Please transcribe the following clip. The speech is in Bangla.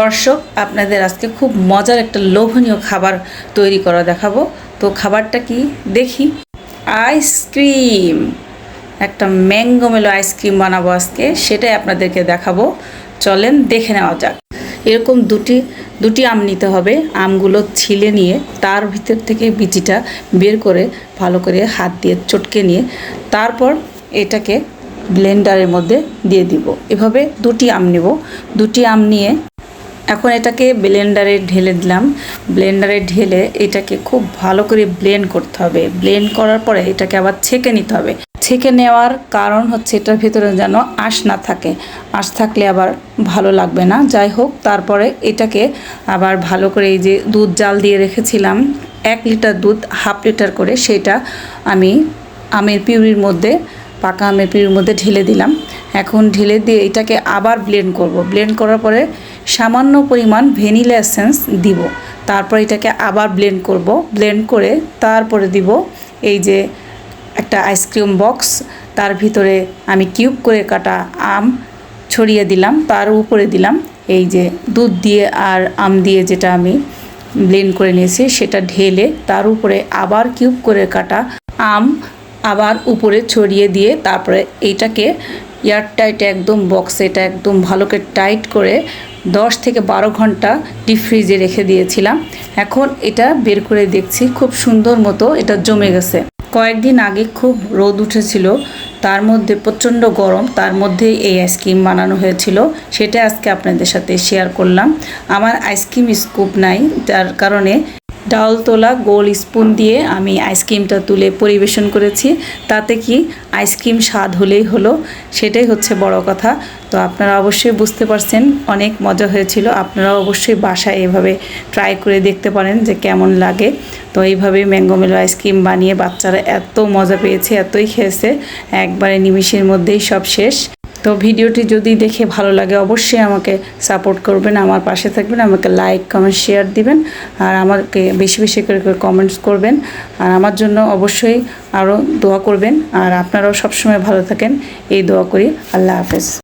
দর্শক, আপনাদের আজকে খুব মজার একটা লোভনীয় খাবার তৈরি করা দেখাবো। তো খাবারটা কি? দেখি। আইসক্রিম। একটা ম্যাঙ্গো মেলো আইসক্রিম বানাবো আজকে, সেটাই আপনাদেরকে দেখাবো। চলেন দেখে নেওয়া যাক। এরকম দুটি দুটি আম নিতে হবে। আমগুলো ছিলে নিয়ে, তার ভিতর থেকে বিচিটা বের করে ভালো করে হাত দিয়ে চটকে নিয়ে, তারপর এটাকে ব্লেন্ডারের মধ্যে দিয়ে দিব। এভাবে দুটি আম নেব। দুটি আম নিয়ে এখন এটাকে ব্লেন্ডারে ঢেলে দিলাম। ব্লেন্ডারে ঢেলে এটাকে খুব ভালো করে ব্লেন্ড করতে হবে। ব্লেন্ড করার পরে এটাকে আবার ছেঁকে নিতে হবে। ছেঁকে নেওয়ার কারণ হচ্ছে এটার ভিতরে যেন আঁশ না থাকে। আঁশ থাকলে আবার ভালো লাগবে না। যাই হোক, তারপরে এটাকে আবার ভালো করে এই যে দুধ জাল দিয়ে রেখেছিলাম, এক লিটার দুধ, হাফ লিটার করে সেটা আমি আমের পিউরির মধ্যে, পাকা আমের পিউরির মধ্যে ঢেলে দিলাম। এখন ঢেলে দিয়ে এটাকে আবার ব্লেন্ড করব। ব্লেন্ড করার পরে সামান্য পরিমাণ ভ্যানিলা এসেন্স দিব। তারপর এটাকে আবার ব্লেন্ড করব। ব্লেন্ড করে তারপরে দিব এই যে একটা আইসক্রিম বক্স তার ভিতরে আমি কিউব করে কাটা আম ছড়িয়ে দিলাম। তার উপরে দিলাম এই যে দুধ দিয়ে আর আম দিয়ে যেটা আমি ব্লেন্ড করে নিয়েছি, সেটা ঢেলে তার উপরে আবার কিউব করে কাটা আম আবার উপরে ছড়িয়ে দিয়ে তারপরে এইটাকে এয়ারটাইট একদম বক্সে, এটা একদম ভালো করে টাইট করে দশ থেকে বারো ঘণ্টা ডিপ ফ্রিজে রেখে দিয়েছিলাম। এখন এটা বের করে দেখছি, খুব সুন্দর মতো এটা জমে গেছে। কয়েকদিন আগে খুব রোদ উঠেছিল, তার মধ্যে প্রচণ্ড গরম, তার মধ্যে এই আইসক্রিম বানানো হয়েছিল, সেটা আজকে আপনাদের সাথে শেয়ার করলাম। আমার আইসক্রিম স্কুপ নাই যার কারণে ডাল তোলা, গোল স্পুন দিয়ে আমি আইসক্রিমটা তুলে পরিবেশন করেছি। তাতে কি আইসক্রিম স্বাদ হলেই হলো, সেটাই হচ্ছে বড় কথা। তো আপনারা অবশ্যই বুঝতে পারছেন, অনেক মজা হয়েছিল। আপনারা অবশ্যই বাসায় এভাবে ট্রাই করে দেখতে পারেন যে কেমন লাগে। তো এইভাবে ম্যাঙ্গো মেলো আইসক্রিম বানিয়ে বাচ্চারা এত মজা পেয়েছে, এতই খেয়েছে। একবারে নিমিষের মধ্যেই সব শেষ। তো ভিডিওটি যদি দেখে ভালো লাগে, অবশ্যই আমাকে সাপোর্ট করবেন, আমার পাশে থাকবেন, আমাকে লাইক কমেন্ট শেয়ার দিবেন, আর আমাকে বেশি বেশি করে করে কমেন্টস করবেন, আর আমার জন্য অবশ্যই আরও দোয়া করবেন, আর আপনারাও সবসময় ভালো থাকেন, এই দোয়া করি, আল্লাহ হাফেজ।